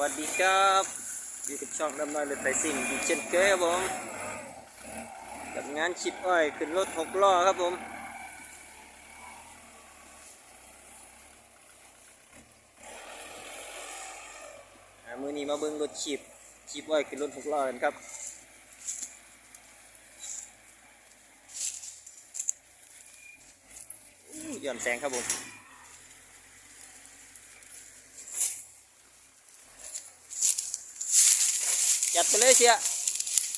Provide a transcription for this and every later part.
วัสดีครับอยู่กับช่องดำน้อยเลือดไตสิ่งอีเช่นเคยครับผมกับงานชิปอ้อยขึ้นรถหกล้อครับผมมือนี้มาเบิ้งรถชิปชิปอ้อยขึ้นรถหกล้อกันครับย้อนแสงครับผม จัดไปเลยเชีย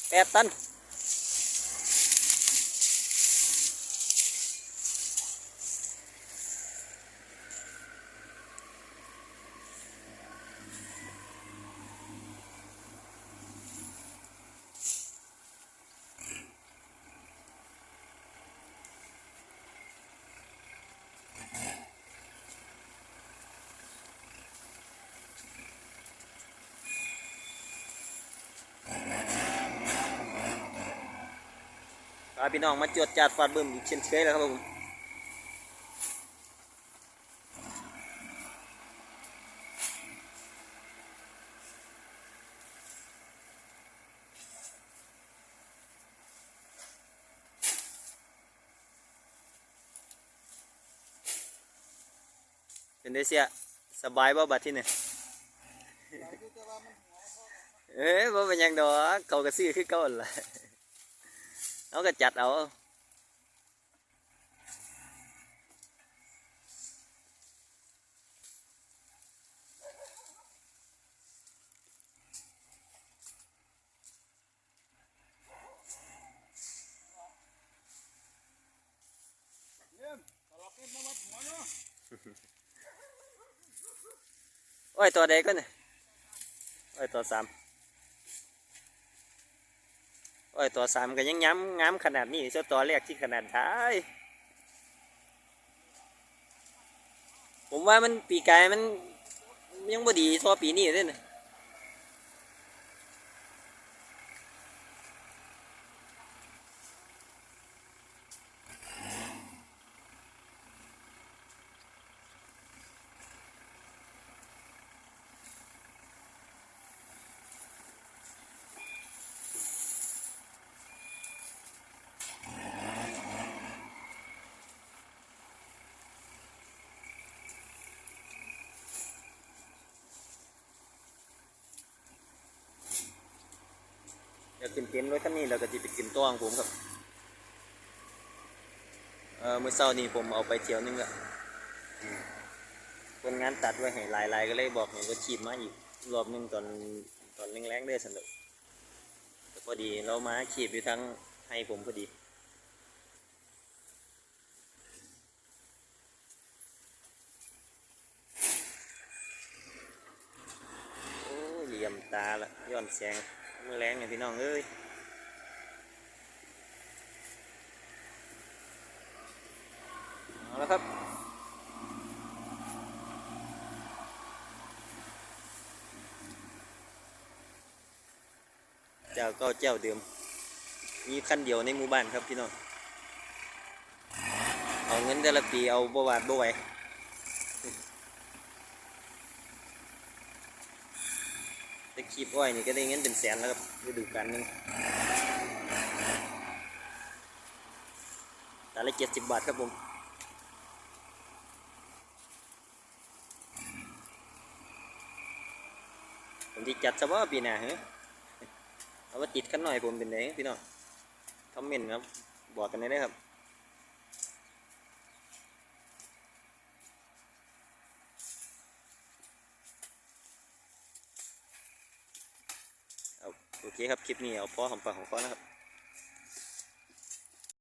แปดตัน พาพี่น้องมาจวดจัดฟาดบึ้มอีกเช่นเคยแล้วครับผมเป็นได้เสียสบายบ่บัดที่นี่เอ้ยบ่เป็นยังดอกเขาก็ซื้อคือเก่าหั่นล่ะ nó cái chặt đâu ôi to đây con này ôi to xăm. โอ้ยตัวสามก็ยังย้ำง้ำขนาดนี้เจ้าตัวแรกที่ขนาดท้ายผมว่ามันปีกายมันยังบ่ดีเท่าปีนี้เลยนะ เป็นไว้ข้างนี้แล้วก็จะไปขึ้นตัวของผมครับเออมื่อเช้านี้ผมเอาไปเที่ยวนึงละคนงานตัดไว้ให้หลายๆก็เลยบอกให้รถขีบมาอีกรอบหนึงตอนตอนแรงๆเลยสนุกแต่พอดีเรามาขีบอยู่ทั้งให้ผมพอดีโอ้ยเหลี่ยมตาละย้อนแสง มือแรงไงพี่น้องเอ้ยเอาละครับเจ้าก็เจ้าเดิม มีคันเดียวในหมู่บ้านครับพี่น้อง เอาเงินแต่ละปีเอาบวาดบไหว แต่คีบอ้อยนี่ก็ได้เงินเป็นแสนแล้วครับฤดูกาลนึงแต่ละเจ็ดสิบบาทครับผมผมที่จัดเฉพาะปีหน้าเหรอเอาว่าติดกันหน่อยผมเป็นไงพี่น้องคอมเมนต์ครับบอกกันได้เลยครับ เอาโอ เคครับ คลิปนี้เอาพอของปากของคอนะครับ